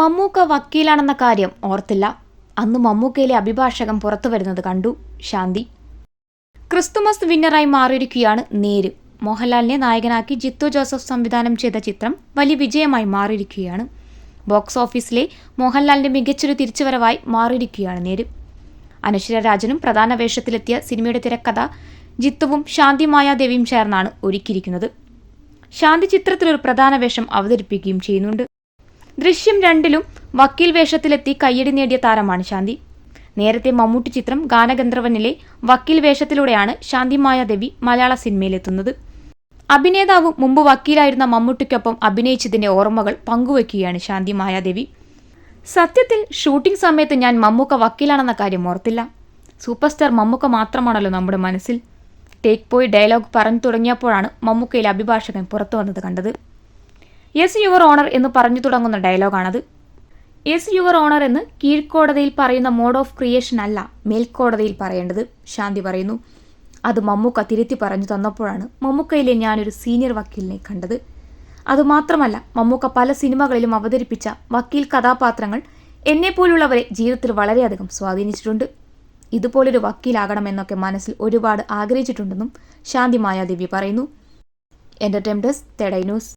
മമ്മൂക്ക വക്കീലാണെന്ന കാര്യം ഓർത്തില്ല. അന്ന് മമ്മൂക്കയിലെ അഭിഭാഷകം പുറത്തു വരുന്നത് കണ്ടു. ശാന്തി. ക്രിസ്തുമസ് വിന്നറായി മാറിയിരിക്കുകയാണ് നേര്. മോഹൻലാലിനെ നായകനാക്കി ജിത്തു ജോസഫ് സംവിധാനം ചെയ്ത ചിത്രം വലിയ വിജയമായി മാറിയിരിക്കുകയാണ്. ബോക്സ് ഓഫീസിലെ മോഹൻലാലിന്റെ മികച്ചൊരു തിരിച്ചുവരവായി മാറിയിരിക്കുകയാണ് നേര്. അനശ്വര രാജനും പ്രധാന വേഷത്തിലെത്തിയ സിനിമയുടെ തിരക്കഥ ജിത്തുവും ശാന്തി മായാദേവിയും ചേർന്നാണ് ഒരുക്കിയിരിക്കുന്നത്. ശാന്തി ചിത്രത്തിലൊരു പ്രധാന വേഷം അവതരിപ്പിക്കുകയും ചെയ്യുന്നുണ്ട്. ദൃശ്യം രണ്ടിലും വക്കീൽ വേഷത്തിലെത്തി കയ്യടി നേടിയ താരമാണ് ശാന്തി. നേരത്തെ മമ്മൂട്ടി ചിത്രം ഗാനഗന്ധർവനിലെ വക്കീൽ വേഷത്തിലൂടെയാണ് ശാന്തി മായാദേവി മലയാള സിനിമയിലെത്തുന്നത്. അഭിനേതാവും മുമ്പ് വക്കീലായിരുന്ന മമ്മൂട്ടിക്കൊപ്പം അഭിനയിച്ചതിന്റെ ഓർമ്മകൾ പങ്കുവയ്ക്കുകയാണ് ശാന്തി മായാദേവി. സത്യത്തിൽ ഷൂട്ടിംഗ് സമയത്ത് ഞാൻ മമ്മൂക്ക വക്കീലാണെന്ന കാര്യം ഓർത്തില്ല. സൂപ്പർ സ്റ്റാർ മമ്മൂക്ക മാത്രമാണല്ലോ നമ്മുടെ മനസ്സിൽ. ടേക്ക് പോയി ഡയലോഗ് പറഞ്ഞു തുടങ്ങിയപ്പോഴാണ് മമ്മൂക്കയിലെ അഭിഭാഷകൻ പുറത്തു വന്നത് കണ്ടത്. യെസ് യുവർ ഓണർ എന്ന് പറഞ്ഞു തുടങ്ങുന്ന ഡയലോഗാണത്. യെസ് യുവർ ഓണർ എന്ന് കീഴ്ക്കോടതിയിൽ പറയുന്ന മോഡ് ഓഫ് ക്രിയേഷൻ അല്ല മേൽക്കോടതിയിൽ പറയേണ്ടത് ശാന്തി പറയുന്നു. അത് മമ്മൂക്ക തിരുത്തി പറഞ്ഞു തന്നപ്പോഴാണ് മമ്മൂക്കയിലെ ഞാനൊരു സീനിയർ വക്കീലിനെ കണ്ടത്. അതുമാത്രമല്ല മമ്മൂക്ക പല സിനിമകളിലും അവതരിപ്പിച്ച വക്കീൽ കഥാപാത്രങ്ങൾ എന്നെപ്പോലുള്ളവരെ ജീവിതത്തിൽ വളരെയധികം സ്വാധീനിച്ചിട്ടുണ്ട്. ഇതുപോലൊരു വക്കീലാകണമെന്നൊക്കെ മനസ്സിൽ ഒരുപാട് ആഗ്രഹിച്ചിട്ടുണ്ടെന്നും ശാന്തി മായാദേവി പറയുന്നു. എന്റർടൈം ഡെസ്ക് ന്യൂസ്